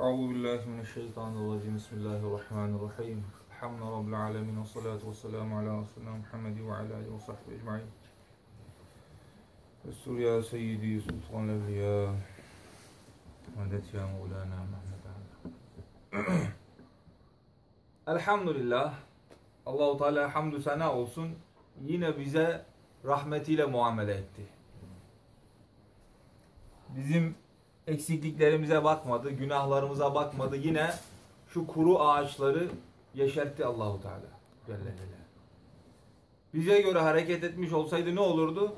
Euzu billahi mineşşeytanirracim. Bismillahirrahmanirrahim. Hamdülillahi rabbil alamin ve salatu vesselamu ala resulina Muhammed ve ala alihi ve sahbihi ecmaîn. Esur ya seyyidi sultan evliya. Medet ya Mevlana Muhammed. Elhamdülillah. Allahu Teala hamdü sana olsun. Yine bize rahmetiyle muamele etti. Bizim eksikliklerimize bakmadı, günahlarımıza bakmadı. Yine şu kuru ağaçları yeşertti Allahu Teala. Celle Celaluhu. Bize göre hareket etmiş olsaydı ne olurdu?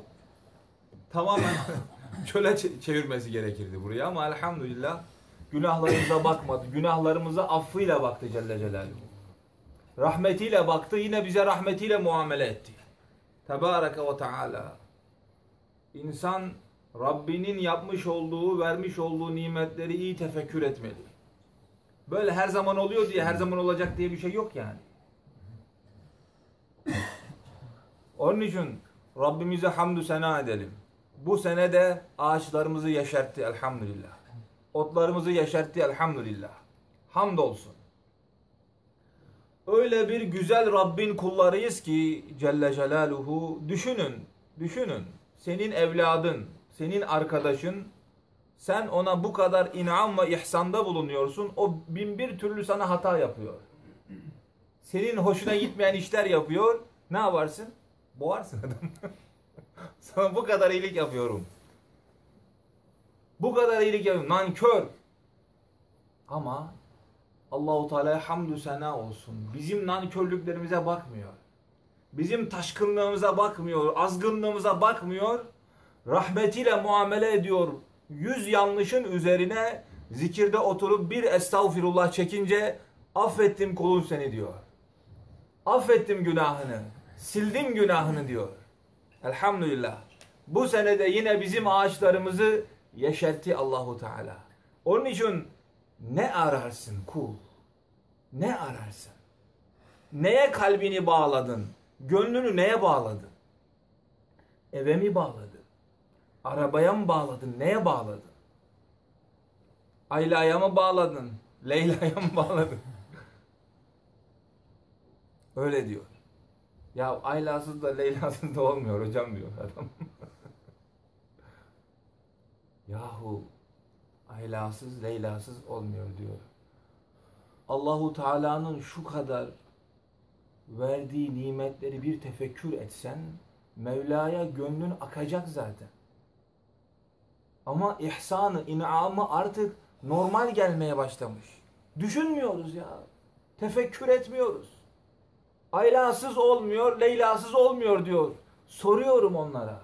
Tamamen çöle çevirmesi gerekirdi buraya ama elhamdülillah günahlarımıza bakmadı. Günahlarımıza affıyla baktı Celle Celaluhu. Rahmetiyle baktı, yine bize rahmetiyle muamele etti. Tebareke ve Teala. İnsan Rabbinin yapmış olduğu, vermiş olduğu nimetleri iyi tefekkür etmeli. Böyle her zaman oluyor diye, her zaman olacak diye bir şey yok yani. Onun için Rabbimize hamdü sena edelim. Bu sene de ağaçlarımızı yeşertti elhamdülillah. Otlarımızı yeşertti elhamdülillah. Hamdolsun. Öyle bir güzel Rabbin kullarıyız ki Celle Celaluhu düşünün, düşünün. Senin evladın, senin arkadaşın, sen ona bu kadar inam ve ihsanda bulunuyorsun. O bin bir türlü sana hata yapıyor. Senin hoşuna gitmeyen işler yapıyor. Ne yaparsın? Boğarsın adam. sana bu kadar iyilik yapıyorum. Bu kadar iyilik yapıyorum. Nankör. Ama Allahu Teala'ya hamdü sena olsun. Bizim nankörlüklerimize bakmıyor. Bizim taşkınlığımıza bakmıyor, azgınlığımıza bakmıyor. Rahmetiyle muamele ediyor. Yüz yanlışın üzerine zikirde oturup bir estağfirullah çekince affettim kulun seni diyor. Affettim günahını. Sildim günahını diyor. Elhamdülillah. Bu senede yine bizim ağaçlarımızı yeşertti Allahu Teala. Onun için ne ararsın kul? Ne ararsın? Neye kalbini bağladın? Gönlünü neye bağladın? Eve mi bağladın? Arabaya mı bağladın? Neye bağladın? Ayla'ya mı bağladın? Leyla'ya mı bağladın? Öyle diyor. Ya Ayla'sız da Leyla'sız da olmuyor hocam diyor adam. Yahu Aylasız, Leylasız olmuyor diyor. Allahu Teala'nın şu kadar verdiği nimetleri bir tefekkür etsen Mevla'ya gönlün akacak zaten. Ama ihsanı, inamı artık normal gelmeye başlamış. Düşünmüyoruz ya. Tefekkür etmiyoruz. Aylasız olmuyor, Leylasız olmuyor diyor. Soruyorum onlara.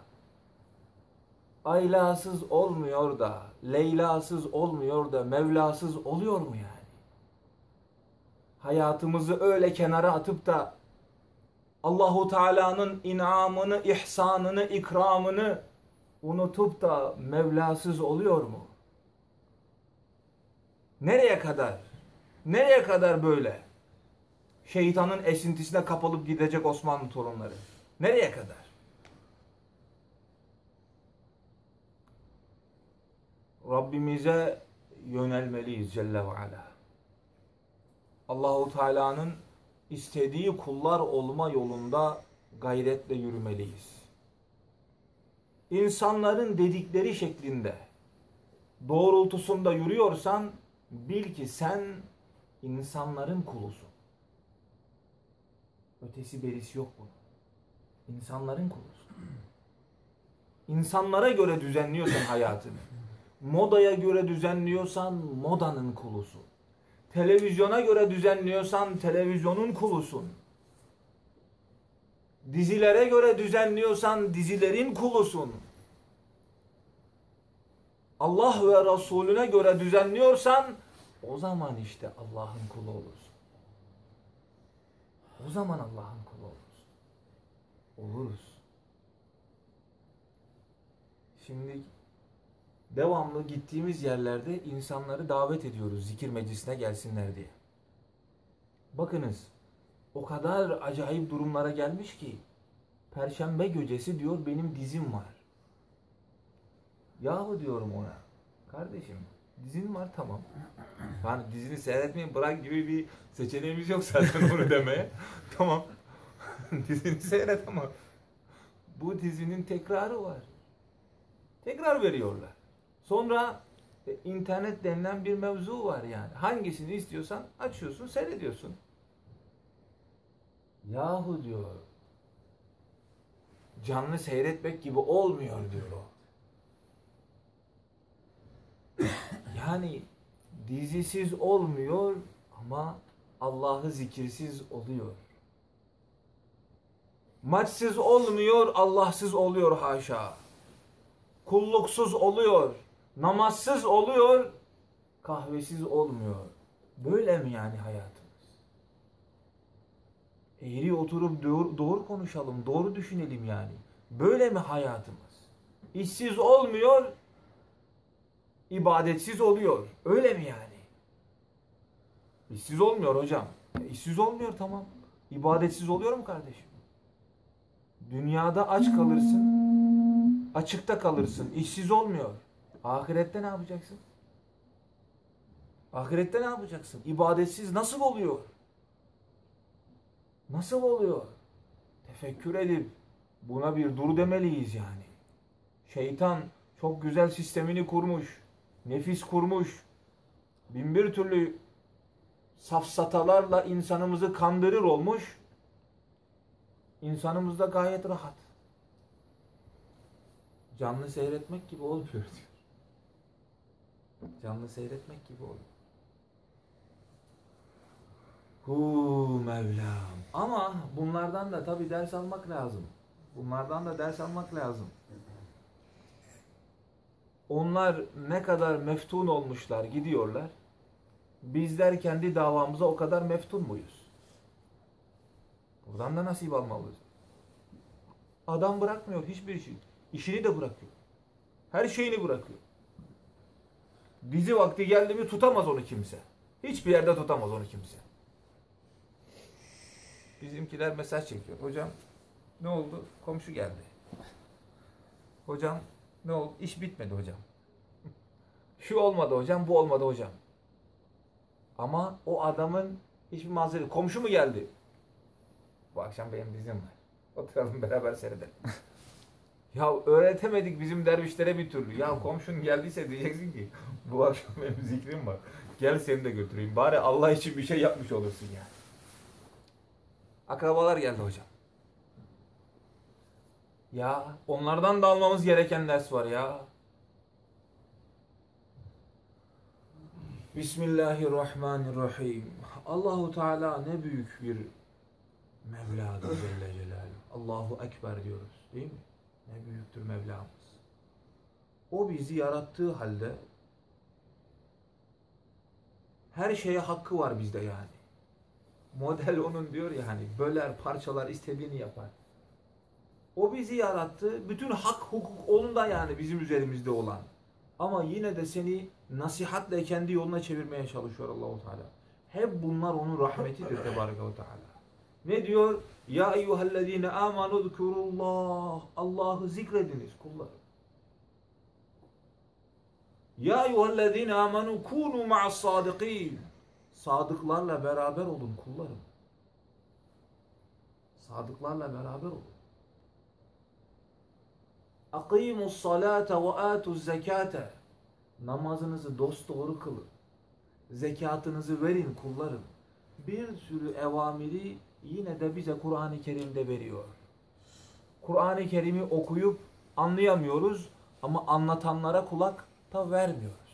Aylasız olmuyor da, Leyla'sız olmuyor da, Mevla'sız oluyor mu yani? Hayatımızı öyle kenara atıp da Allahu Teala'nın inamını, ihsanını, ikramını unutup da Mevlasız oluyor mu? Nereye kadar? Nereye kadar böyle? Şeytanın esintisine kapılıp gidecek Osmanlı torunları. Nereye kadar? Rabbimize yönelmeliyiz Celle ve Ala. Allahu Teala'nın istediği kullar olma yolunda gayretle yürümeliyiz. İnsanların dedikleri şeklinde doğrultusunda yürüyorsan bil ki sen insanların kulusun. Ötesi berisi yok bunun. İnsanların kulusun. İnsanlara göre düzenliyorsan hayatını. Modaya göre düzenliyorsan modanın kulusun. Televizyona göre düzenliyorsan televizyonun kulusun. Dizilere göre düzenliyorsan dizilerin kulusun. Allah ve Resulüne göre düzenliyorsan o zaman işte Allah'ın kulu olursun. O zaman Allah'ın kulu olursun. Oluruz. Şimdi devamlı gittiğimiz yerlerde insanları davet ediyoruz zikir meclisine gelsinler diye. Bakınız o kadar acayip durumlara gelmiş ki Perşembe gecesi diyor benim dizim var. Yahu diyorum ona. Kardeşim Dizin var tamam. Yani dizini seyretmeyin bırak gibi bir seçeneğimiz yok zaten onu demeye. tamam. dizini seyret ama bu dizinin tekrarı var. Tekrar veriyorlar. Sonra e, internet denilen bir mevzu var yani. Hangisini istiyorsan açıyorsun, seyrediyorsun. Yahu diyor. Canlı seyretmek gibi olmuyor diyor o. Yani dizisiz olmuyor ama Allah'ı zikirsiz oluyor. Maçsız olmuyor, Allahsız oluyor haşa. Kulluksuz oluyor, namazsız oluyor, kahvesiz olmuyor. Böyle mi yani hayatımız? Eğri oturup doğru, doğru konuşalım, doğru düşünelim yani. Böyle mi hayatımız? İşsiz olmuyor, ibadetsiz oluyor. Öyle mi yani? İşsiz olmuyor hocam. E, işsiz olmuyor tamam. İbadetsiz oluyor mu kardeşim? Dünyada aç kalırsın. Açıkta kalırsın. İşsiz olmuyor. Ahirette ne yapacaksın? Ahirette ne yapacaksın? İbadetsiz nasıl oluyor? Nasıl oluyor? Tefekkür edip buna bir dur demeliyiz yani. Şeytan çok güzel sistemini kurmuş. Nefis kurmuş. Binbir türlü safsatalarla insanımızı kandırır olmuş. İnsanımız da gayet rahat. Canlı seyretmek gibi olmuyor diyor. Canlı seyretmek gibi oluyor. Hu Mevlam. Ama bunlardan da tabi ders almak lazım. Bunlardan da ders almak lazım. Onlar ne kadar meftun olmuşlar gidiyorlar. Bizler kendi davamıza o kadar meftun muyuz? Buradan da nasip almalıyız. Adam bırakmıyor hiçbir şey. İşini de bırakıyor. Her şeyini bırakıyor. Dizi vakti geldi mi tutamaz onu kimse. Hiçbir yerde tutamaz onu kimse. Bizimkiler mesaj çekiyor. Hocam ne oldu? Komşu geldi. Hocam ne oldu? İş bitmedi hocam. Şu olmadı hocam, bu olmadı hocam. Ama o adamın hiçbir mazereti. Komşu mu geldi? Bu akşam benim dizim var. Oturalım beraber seyredelim. ya öğretemedik bizim dervişlere bir türlü. Ya komşun geldiyse diyeceksin ki bu akşam benim zikrim var. Gel seni de götüreyim. Bari Allah için bir şey yapmış olursun yani. Akrabalar geldi hocam. Ya onlardan da almamız gereken ders var ya. Bismillahirrahmanirrahim. Allahu Teala ne büyük bir Mevla'dır Celle Celaluhu. Allahu Ekber diyoruz değil mi? Ne büyüktür Mevlamız. O bizi yarattığı halde her şeye hakkı var bizde yani. Model onun diyor ya hani böler, parçalar, istediğini yapar. O bizi yarattı. Bütün hak, hukuk onda yani bizim üzerimizde olan. Ama yine de seni nasihatle kendi yoluna çevirmeye çalışıyor Allahu Teala. Hep bunlar onun rahmetidir Tebareke ve Teala. Ne diyor? Ya eyyühellezine amanu zkurullah. Allah'ı zikrediniz kullarım. Ya eyyühellezine amanu kunu ma'as sadiqin. Sadıklarla beraber olun kullarım. Sadıklarla beraber olun. Salate ve atuz zekate. Namazınızı dosdoğru kılın. Zekatınızı verin kullarım. Bir sürü evamiri yine de bize Kur'an-ı Kerim'de veriyor. Kur'an-ı Kerim'i okuyup anlayamıyoruz ama anlatanlara kulak da vermiyoruz.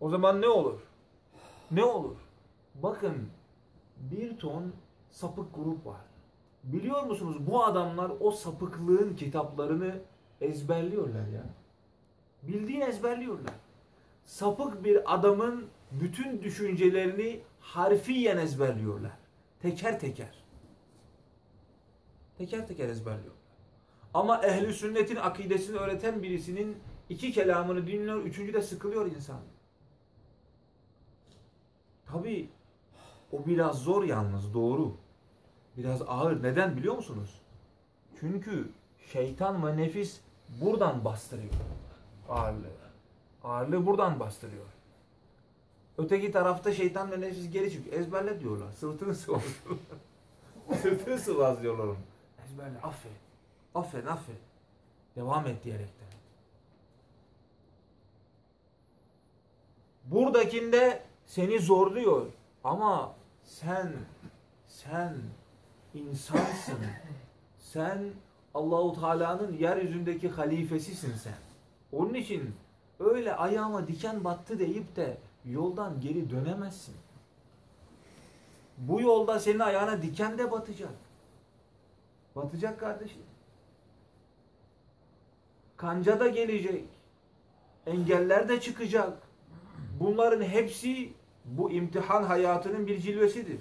O zaman ne olur? Ne olur? Bakın bir ton sapık grup var. Biliyor musunuz bu adamlar o sapıklığın kitaplarını ezberliyorlar ya. Bildiğin ezberliyorlar. Sapık bir adamın bütün düşüncelerini harfiyen ezberliyorlar. Teker teker. Teker teker ezberliyorlar. Ama ehli sünnetin akidesini öğreten birisinin iki kelamını dinliyor, üçüncü de sıkılıyor insan. Tabi o biraz zor yalnız doğru. Biraz ağır. Neden biliyor musunuz? Çünkü şeytan ve nefis buradan bastırıyor ağırlığı. Ağırlığı buradan bastırıyor. Öteki tarafta şeytan ve nefis geri çıkıyor. Ezberle diyorlar. Sırtını sıvazlıyorlar. Sırtını sıvazlıyorlar onu. Ezberle. Aferin. Aferin aferin. Devam et diyerekten. Buradakinde seni zorluyor. Ama sen sen insansın. Sen Allahu Teala'nın yeryüzündeki halifesisin sen. Onun için öyle ayağıma diken battı deyip de yoldan geri dönemezsin. Bu yolda senin ayağına diken de batacak. Batacak kardeşim. Kanca da gelecek. Engeller de çıkacak. Bunların hepsi bu imtihan hayatının bir cilvesidir.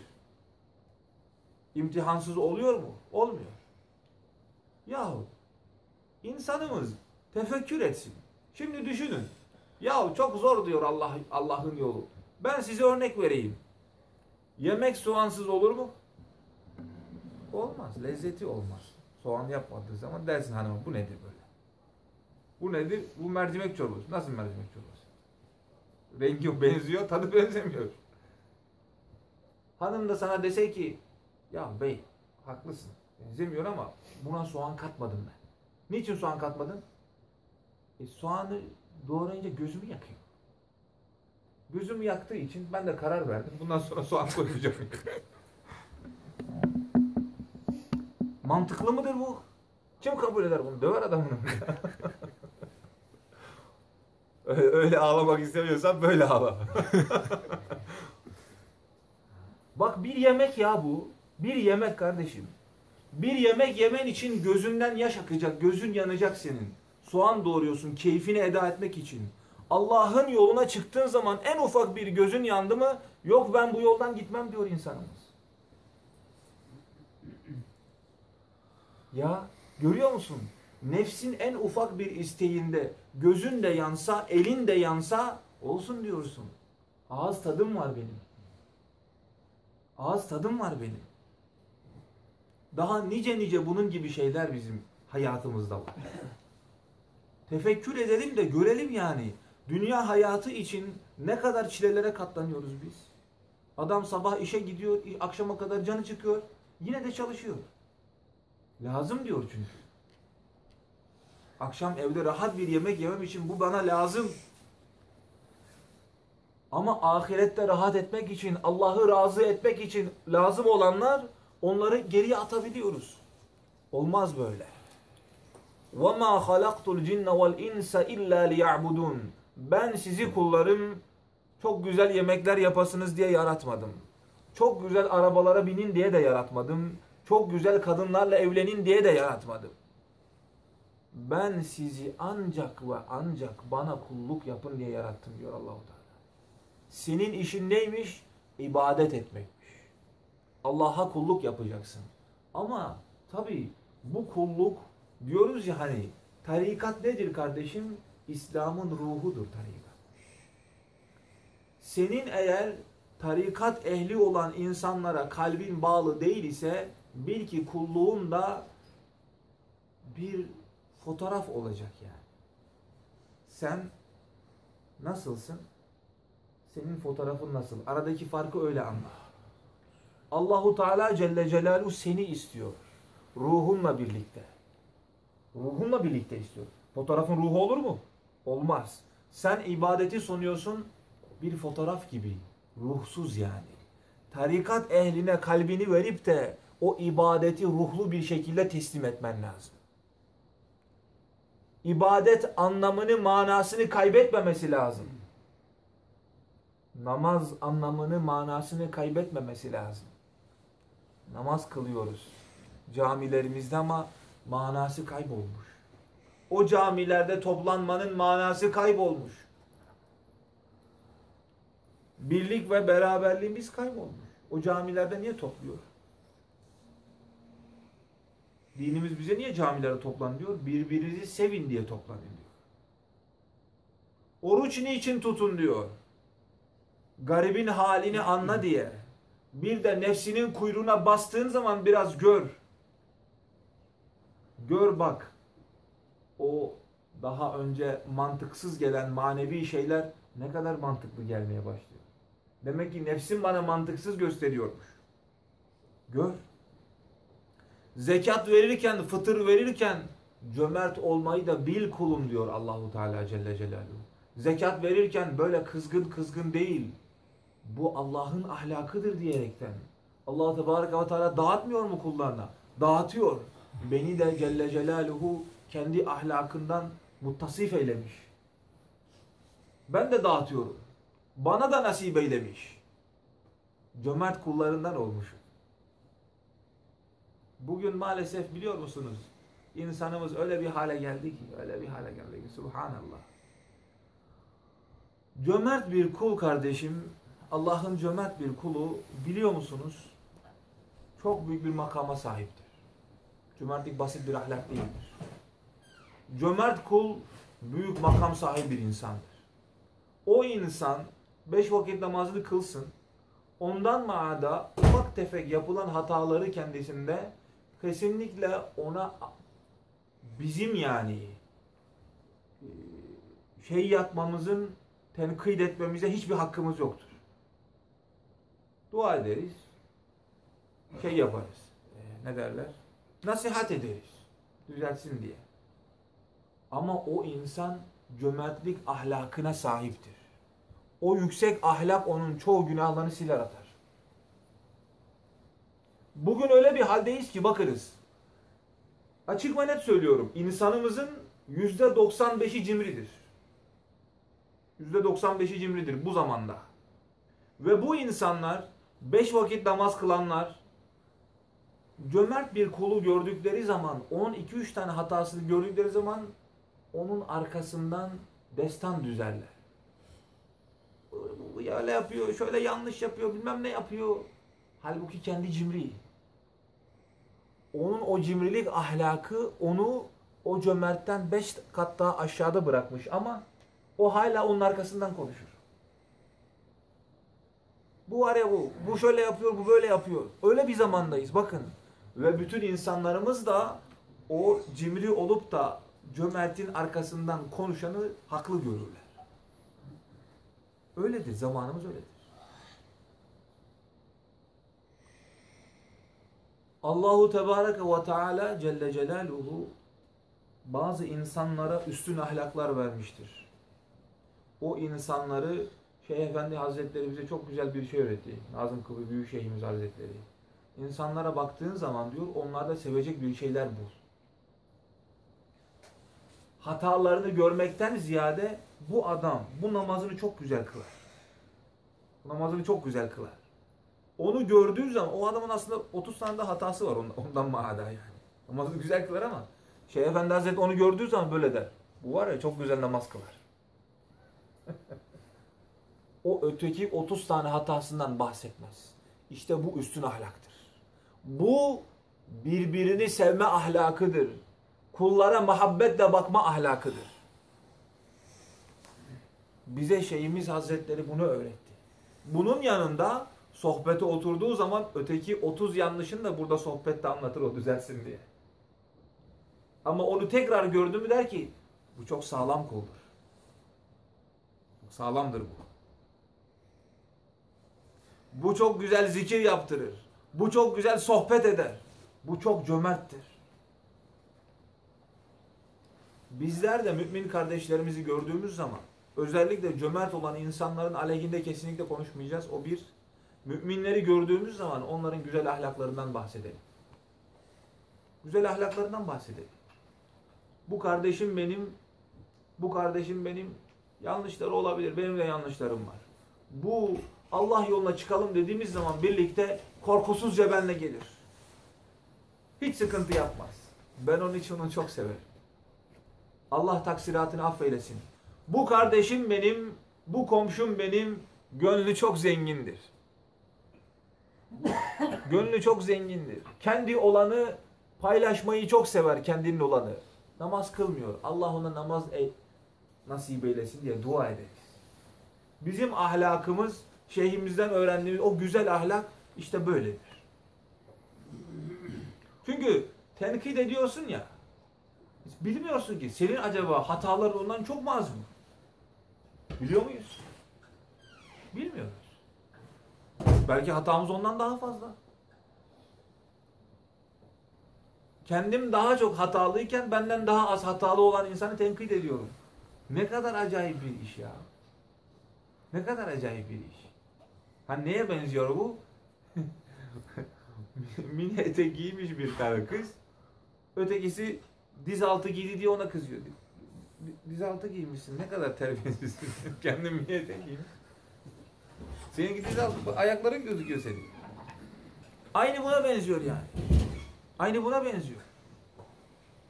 İmtihansız oluyor mu? Olmuyor. Yahu insanımız tefekkür etsin. Şimdi düşünün. Yahu çok zor diyor Allah Allah'ın yolu. Ben size örnek vereyim. Yemek soğansız olur mu? Olmaz. Lezzeti olmaz. Soğan yapmadığı zaman dersin hanıma bu nedir böyle? Bu nedir? Bu mercimek çorbası. Nasıl mercimek çorbası? Rengi benziyor, tadı benzemiyor. Hanım da sana dese ki ya bey haklısın. Benzemiyor ama buna soğan katmadım ben. Niçin soğan katmadın? E, soğanı doğrayınca gözümü yakıyor. Gözümü yaktığı için ben de karar verdim. Bundan sonra soğan koymayacağım. Mantıklı mıdır bu? Kim kabul eder bunu? Döver adamını. Öyle ağlamak istemiyorsan böyle ağla. Bak bir yemek ya bu. Bir yemek kardeşim. Bir yemek yemen için gözünden yaş akacak, gözün yanacak senin. Soğan doğruyorsun keyfini eda etmek için. Allah'ın yoluna çıktığın zaman en ufak bir gözün yandı mı yok ben bu yoldan gitmem diyor insanımız. Ya görüyor musun? Nefsin en ufak bir isteğinde gözün de yansa, elin de yansa olsun diyorsun. Ağız tadım var benim. Ağız tadım var benim. Daha nice nice bunun gibi şeyler bizim hayatımızda var. Tefekkür edelim de görelim yani. Dünya hayatı için ne kadar çilelere katlanıyoruz biz. Adam sabah işe gidiyor, akşama kadar canı çıkıyor. Yine de çalışıyor. Lazım diyor çünkü. Akşam evde rahat bir yemek yemem için bu bana lazım. Ama ahirette rahat etmek için, Allah'ı razı etmek için lazım olanlar onları geriye atabiliyoruz. Olmaz böyle. وَمَا خَلَقْتُ الْجِنَّ وَالْاِنْسَ اِلَّا لِيَعْبُدُونَ Ben sizi kullarım çok güzel yemekler yapasınız diye yaratmadım. Çok güzel arabalara binin diye de yaratmadım. Çok güzel kadınlarla evlenin diye de yaratmadım. Ben sizi ancak ve ancak bana kulluk yapın diye yarattım diyor Allahu Teala. Senin işin neymiş? İbadet etmekmiş. Allah'a kulluk yapacaksın. Ama tabi bu kulluk diyoruz ya hani tarikat nedir kardeşim? İslam'ın ruhudur tarikat. Senin eğer tarikat ehli olan insanlara kalbin bağlı değil ise bil ki kulluğun da bir fotoğraf olacak yani. Sen nasılsın? Senin fotoğrafın nasıl? Aradaki farkı öyle anla. Allahu Teala Celle Celaluhu seni istiyor. Ruhunla birlikte. Ruhunla birlikte istiyor. Fotoğrafın ruhu olur mu? Olmaz. Sen ibadeti sunuyorsun bir fotoğraf gibi. Ruhsuz yani. Tarikat ehline kalbini verip de o ibadeti ruhlu bir şekilde teslim etmen lazım. İbadet anlamını, manasını kaybetmemesi lazım. Namaz anlamını, manasını kaybetmemesi lazım. Namaz kılıyoruz camilerimizde ama manası kaybolmuş. O camilerde toplanmanın manası kaybolmuş. Birlik ve beraberliğimiz kaybolmuş. O camilerde niye topluyor? Dinimiz bize niye camilere toplan diyor? Birbirinizi sevin diye toplanın diyor. Oruç niçin tutun diyor? Garibin halini anla diye. Bir de nefsinin kuyruğuna bastığın zaman biraz gör. Gör bak. O daha önce mantıksız gelen manevi şeyler ne kadar mantıklı gelmeye başlıyor. Demek ki nefsim bana mantıksız gösteriyormuş. Gör. Zekat verirken, fıtır verirken cömert olmayı da bil kulum diyor Allahu Teala Celle Celaluhu. Zekat verirken böyle kızgın kızgın değil. Bu Allah'ın ahlakıdır diyerekten. Allah Tebareke ve Teala dağıtmıyor mu kullarına? Dağıtıyor. Beni de Celle Celaluhu kendi ahlakından muttasif eylemiş. Ben de dağıtıyorum. Bana da nasip eylemiş. Cömert kullarından olmuşum. Bugün maalesef biliyor musunuz? İnsanımız öyle bir hale geldi ki, öyle bir hale geldi ki subhanallah. Cömert bir kul kardeşim, Allah'ın cömert bir kulu biliyor musunuz? Çok büyük bir makama sahiptir. Cömertlik basit bir ahlak değildir. Cömert kul büyük makam sahibi bir insandır. O insan beş vakit namazını kılsın. Ondan maada ufak tefek yapılan hataları kendisinde kesinlikle ona bizim yani şey yapmamızın tenkit etmemize hiçbir hakkımız yoktur. Dua ederiz. Şey yaparız. ne derler? Nasihat ederiz. Düzeltsin diye. Ama o insan cömertlik ahlakına sahiptir. O yüksek ahlak onun çoğu günahlarını siler atar. Bugün öyle bir haldeyiz ki bakınız. Açık ve net söylüyorum. İnsanımızın yüzde 95'i cimridir. Yüzde 95'i cimridir bu zamanda. Ve bu insanlar beş vakit namaz kılanlar cömert bir kulu gördükleri zaman 10-2-3 tane hatasını gördükleri zaman onun arkasından destan düzerler. Bu öyle yapıyor, şöyle yanlış yapıyor, bilmem ne yapıyor. Halbuki kendi cimri. Onun o cimrilik ahlakı onu o cömertten beş kat daha aşağıda bırakmış ama o hala onun arkasından konuşur. Bu var ya bu, bu şöyle yapıyor, bu böyle yapıyor. Öyle bir zamandayız bakın. Ve bütün insanlarımız da o cimri olup da cömertin arkasından konuşanı haklı görürler. Öyledir. Zamanımız öyledir. Allahu Tebareke ve Teala Celle Celaluhu bazı insanlara üstün ahlaklar vermiştir. O insanları Şeyh Efendi Hazretleri bize çok güzel bir şey öğretti. Nazım Kıbrı Büyük Şeyhimiz Hazretleri. İnsanlara baktığın zaman diyor onlarda sevecek bir şeyler bul. Hatalarını görmekten ziyade bu adam bu namazını çok güzel kılar. Namazını çok güzel kılar. Onu gördüğün zaman o adamın aslında 30 tane de hatası var ondan, ondan maada yani. Namazını güzel kılar ama Şeyh Efendi Hazretleri onu gördüğü zaman böyle der. Bu var ya çok güzel namaz kılar. o öteki 30 tane hatasından bahsetmez. İşte bu üstün ahlaktır. Bu birbirini sevme ahlakıdır. Kullara muhabbetle bakma ahlakıdır. Bize şeyimiz Hazretleri bunu öğretti. Bunun yanında sohbete oturduğu zaman öteki 30 yanlışını da burada sohbette anlatır o düzelsin diye. Ama onu tekrar gördü mü der ki bu çok sağlam kuldur. Sağlamdır bu. Bu çok güzel zikir yaptırır. Bu çok güzel sohbet eder. Bu çok cömerttir. Bizler de mümin kardeşlerimizi gördüğümüz zaman özellikle cömert olan insanların aleyhinde kesinlikle konuşmayacağız. O bir. Müminleri gördüğümüz zaman onların güzel ahlaklarından bahsedelim. Güzel ahlaklarından bahsedelim. Bu kardeşim benim, bu kardeşim benim yanlışları olabilir. Benim de yanlışlarım var. Bu Allah yoluna çıkalım dediğimiz zaman birlikte korkusuzca benle gelir. Hiç sıkıntı yapmaz. Ben onun için onu çok severim. Allah taksiratını affeylesin. Bu kardeşim benim, bu komşum benim, gönlü çok zengindir. Gönlü çok zengindir. Kendi olanı paylaşmayı çok sever kendinin olanı. Namaz kılmıyor. Allah ona namaz e nasip eylesin diye dua ederiz. Bizim ahlakımız şeyhimizden öğrendiğimiz o güzel ahlak işte böyledir. Çünkü tenkit ediyorsun ya Bilmiyorsun ki senin acaba hataların ondan çok mu az mı? Biliyor muyuz? Bilmiyoruz. Belki hatamız ondan daha fazla. Kendim daha çok hatalıyken benden daha az hatalı olan insanı tenkit ediyorum. Ne kadar acayip bir iş ya. Ne kadar acayip bir iş. Ha neye benziyor bu? Mini etek giymiş bir tane kız. Ötekisi diz altı giydi diye ona kızıyor. Diz altı giymişsin. Ne kadar terbiyesizsin. Kendin mini etek giymiş. Seninki diz altı. Ayakların gözüküyor senin. Aynı buna benziyor yani. Aynı buna benziyor.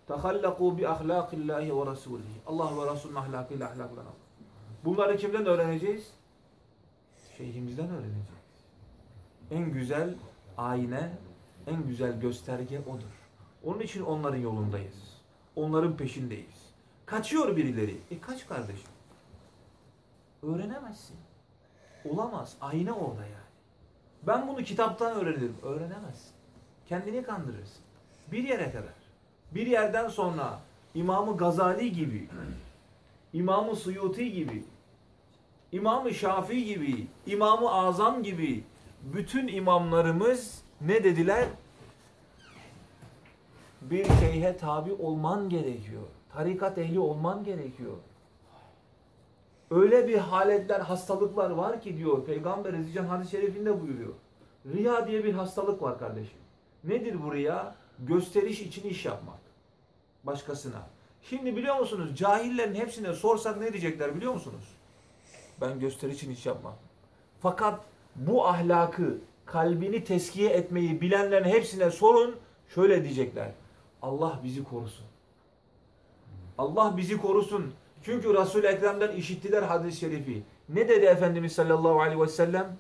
Tehallakû bi ahlâkillâhi ve rasûlihi. Allah ve Resulünün ahlakıyla ahlaklanalım. Bunları kimden öğreneceğiz? Şeyhimizden öğreneceğiz. En güzel ayna, en güzel gösterge odur. Onun için onların yolundayız. Onların peşindeyiz. Kaçıyor birileri. E kaç kardeşim. Öğrenemezsin. Olamaz. Ayna orada yani. Ben bunu kitaptan öğrenirim. Öğrenemezsin. Kendini kandırırsın. Bir yere kadar. Bir yerden sonra İmam-ı Gazali gibi, İmam-ı Suyuti gibi, İmam-ı Şafii gibi, İmam-ı Azam gibi bütün imamlarımız ne dediler? Bir şeyhe tabi olman gerekiyor. Tarikat ehli olman gerekiyor. Öyle bir haletler, hastalıklar var ki diyor Peygamber Ezicihan hadis-i şerifinde buyuruyor. Riya diye bir hastalık var kardeşim. Nedir bu riya? Gösteriş için iş yapmak. Başkasına. Şimdi biliyor musunuz cahillerin hepsine sorsak ne diyecekler biliyor musunuz? Ben gösteriş için iş yapmam. Fakat bu ahlakı, kalbini teskiye etmeyi bilenlerin hepsine sorun. Şöyle diyecekler. Allah bizi korusun. Allah bizi korusun. Çünkü Resul-i Ekrem'den işittiler hadis-i şerifi. Ne dedi Efendimiz sallallahu aleyhi ve sellem?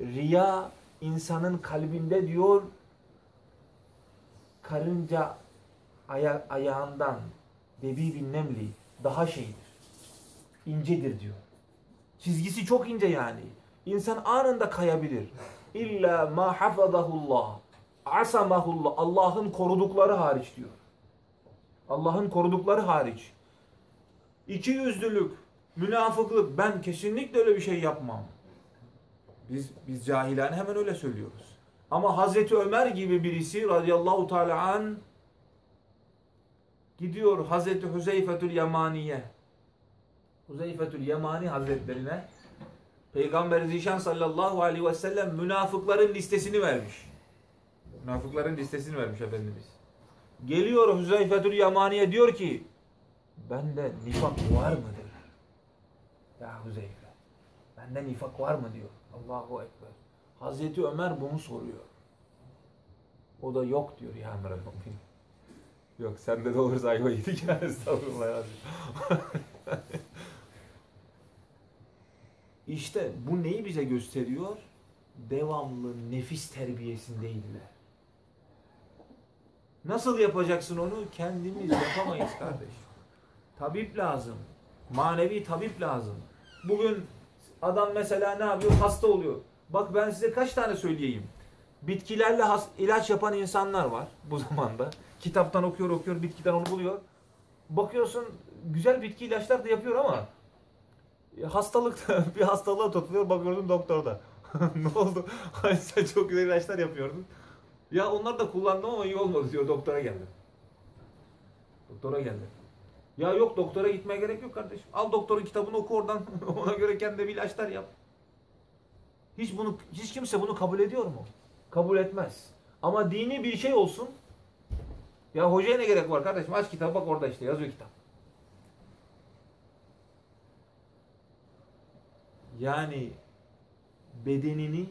Riya insanın kalbinde diyor karınca aya ayağından debi bin nemli daha şeydir. İncedir diyor. Çizgisi çok ince yani. İnsan anında kayabilir. İlla ma hafazahullah. Asamahullah. Allah'ın korudukları hariç diyor. Allah'ın korudukları hariç. İki yüzlülük, münafıklık ben kesinlikle öyle bir şey yapmam. Biz biz cahilane hemen öyle söylüyoruz. Ama Hazreti Ömer gibi birisi radıyallahu teala an gidiyor Hazreti Hüzeyfetül Yamaniye. Hüzeyfetül Yamani Hazretlerine Peygamber Zişan sallallahu aleyhi ve sellem münafıkların listesini vermiş. Münafıkların listesini vermiş Efendimiz. Geliyor Hüzeyfetül Yamaniye diyor ki bende nifak var mıdır? Ya Hüzeyfe bende nifak var mı diyor. Allahu Ekber. Hazreti Ömer bunu soruyor. O da yok diyor ya Emre Yok sende de olursa ayva yedik ya estağfurullah ya. İşte bu neyi bize gösteriyor? Devamlı nefis terbiyesindeydiler. Nasıl yapacaksın onu? Kendimiz yapamayız kardeş. Tabip lazım. Manevi tabip lazım. Bugün adam mesela ne yapıyor? Hasta oluyor. Bak ben size kaç tane söyleyeyim. Bitkilerle has, ilaç yapan insanlar var bu zamanda. Kitaptan okuyor okuyor, bitkiden onu buluyor. Bakıyorsun güzel bitki ilaçlar da yapıyor ama hastalıkta bir hastalığa tutuluyor bakıyordum doktorda. ne oldu? Hani sen çok güzel ilaçlar yapıyordun. Ya onlar da kullandım ama iyi olmadı diyor doktora geldi. Doktora geldi. Ya yok doktora gitmeye gerek yok kardeşim. Al doktorun kitabını oku oradan. Ona göre kendi bir ilaçlar yap. Hiç bunu hiç kimse bunu kabul ediyor mu? Kabul etmez. Ama dini bir şey olsun. Ya hocaya ne gerek var kardeşim? Aç kitabı bak orada işte yazıyor kitap. Yani bedenini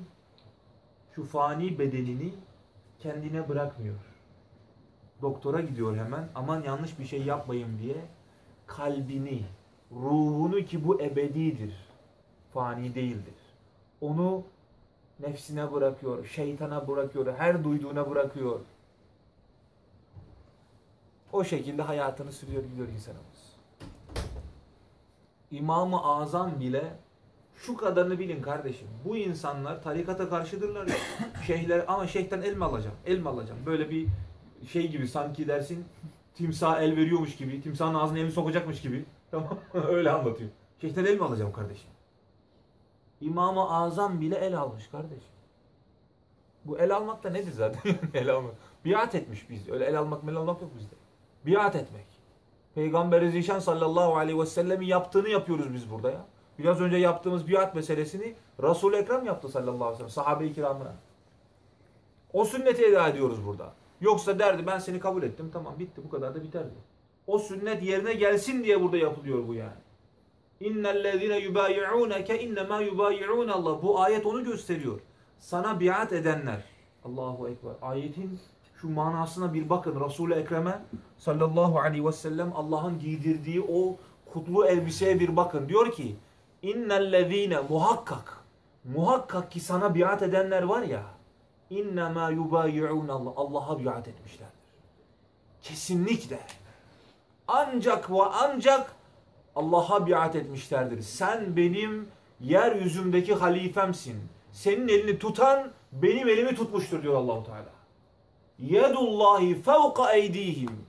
şu fani bedenini kendine bırakmıyor. Doktora gidiyor hemen aman yanlış bir şey yapmayayım diye kalbini, ruhunu ki bu ebedidir. Fani değildir. Onu nefsine bırakıyor, şeytana bırakıyor, her duyduğuna bırakıyor. O şekilde hayatını sürüyor gidiyor insanımız. İmam-ı Azam bile şu kadarını bilin kardeşim. Bu insanlar tarikata karşıdırlar ya. Şeyhler ama şeyhten el mi alacağım? El mi alacağım? Böyle bir şey gibi sanki dersin timsah el veriyormuş gibi, timsahın ağzına elini sokacakmış gibi. Tamam Öyle anlatıyor. Şeyhten el mi alacağım kardeşim? İmam-ı Azam bile el almış kardeşim. Bu el almak da nedir zaten? el almak. Biat etmiş biz. Öyle el almak, mel almak yok bizde. Biat etmek. Peygamber Zişan sallallahu aleyhi ve sellemin yaptığını yapıyoruz biz burada ya. Biraz önce yaptığımız biat meselesini Resul-i Ekrem yaptı sallallahu aleyhi ve sellem. Sahabe-i kiramına. O sünneti eda ediyoruz burada. Yoksa derdi ben seni kabul ettim tamam bitti bu kadar da biterdi. O sünnet yerine gelsin diye burada yapılıyor bu yani. İnnellezine yubayi'uneke innema yubayi'un Allah. Bu ayet onu gösteriyor. Sana biat edenler. Allahu Ekber. Ayetin şu manasına bir bakın. Resul-i Ekrem'e sallallahu aleyhi ve sellem Allah'ın giydirdiği o kutlu elbiseye bir bakın. Diyor ki innellezine muhakkak muhakkak ki sana biat edenler var ya innema yubayi'un Allah. Allah'a biat etmişlerdir. Kesinlikle. Ancak ve ancak Allah'a biat etmişlerdir. Sen benim yeryüzündeki halifemsin. Senin elini tutan benim elimi tutmuştur diyor Allahu Teala. Yedullahi fevka eydihim.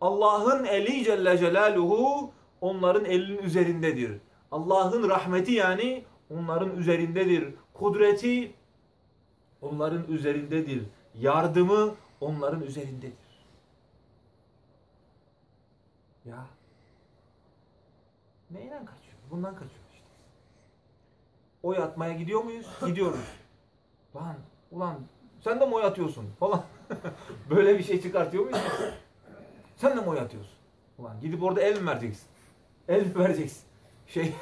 Allah'ın eli Celle Celaluhu onların elinin üzerindedir. Allah'ın rahmeti yani onların üzerindedir. Kudreti onların üzerindedir. Yardımı onların üzerindedir. Ya Neyle kaçıyor? Bundan kaçıyor işte. Oy atmaya gidiyor muyuz? Gidiyoruz. Lan ulan sen de mi oy atıyorsun falan. Böyle bir şey çıkartıyor muyuz? sen de mi oy atıyorsun? Ulan gidip orada el mi vereceksin? El mi vereceksin? Şey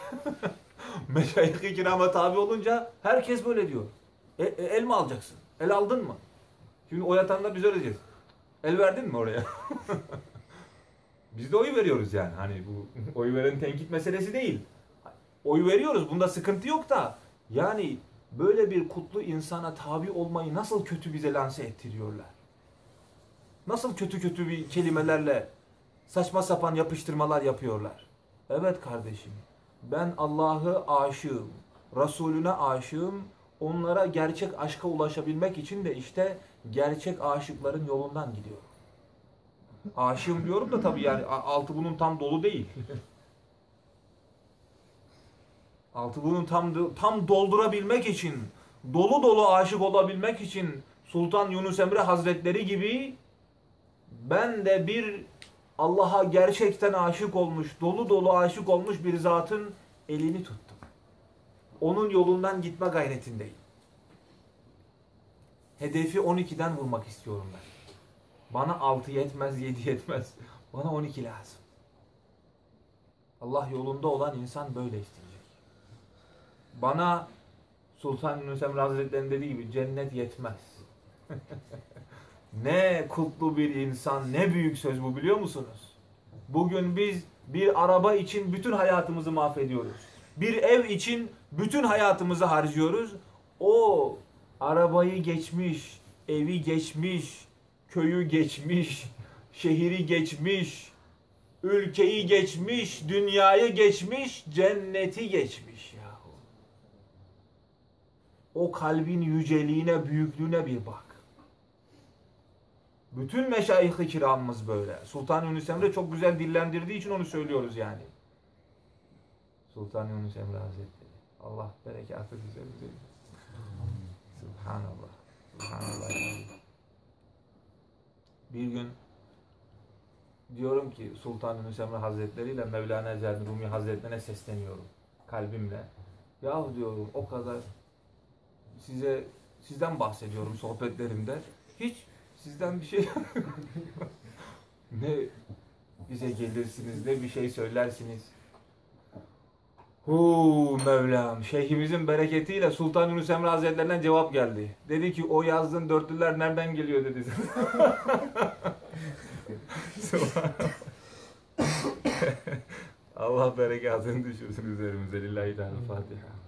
meşayih-i kirama tabi olunca herkes böyle diyor. E, e, el mi alacaksın? El aldın mı? Şimdi oy atanlar biz öyle. El verdin mi oraya? Biz de oy veriyoruz yani. Hani bu oy veren tenkit meselesi değil. Oy veriyoruz. Bunda sıkıntı yok da. Yani böyle bir kutlu insana tabi olmayı nasıl kötü bize lanse ettiriyorlar. Nasıl kötü kötü bir kelimelerle saçma sapan yapıştırmalar yapıyorlar. Evet kardeşim. Ben Allah'ı aşığım. Resulüne aşığım. Onlara gerçek aşka ulaşabilmek için de işte gerçek aşıkların yolundan gidiyorum. Aşığım diyorum da tabii yani altı bunun tam dolu değil. altı bunun tam tam doldurabilmek için, dolu dolu aşık olabilmek için Sultan Yunus Emre Hazretleri gibi ben de bir Allah'a gerçekten aşık olmuş, dolu dolu aşık olmuş bir zatın elini tuttum. Onun yolundan gitme gayretindeyim. Hedefi 12'den vurmak istiyorum ben. Bana 6 yetmez, 7 yetmez. Bana 12 lazım. Allah yolunda olan insan böyle isteyecek. Bana Sultan Yunus Emre Hazretleri'nin dediği gibi cennet yetmez. ne kutlu bir insan, ne büyük söz bu biliyor musunuz? Bugün biz bir araba için bütün hayatımızı mahvediyoruz. Bir ev için bütün hayatımızı harcıyoruz. O arabayı geçmiş, evi geçmiş, köyü geçmiş, şehri geçmiş, ülkeyi geçmiş, dünyayı geçmiş, cenneti geçmiş yahu. O kalbin yüceliğine, büyüklüğüne bir bak. Bütün meşayih-i kiramımız böyle. Sultan Yunus Emre çok güzel dillendirdiği için onu söylüyoruz yani. Sultan Yunus Emre Hazretleri. Allah berekatı güzel. Subhanallah. Subhanallah bir gün diyorum ki Sultan Yunus Emre Hazretleri ile Mevlana Celal Rumi Hazretlerine sesleniyorum kalbimle. Yahu diyorum o kadar size sizden bahsediyorum sohbetlerimde. Hiç sizden bir şey ne bize gelirsiniz ne bir şey söylersiniz. Hu Mevlam. Şeyhimizin bereketiyle Sultan Yunus Emre Hazretlerinden cevap geldi. Dedi ki o yazdığın dörtlüler nereden geliyor dedi. Allah berekatını düşürsün üzerimize. Lillahi Teala Fatiha.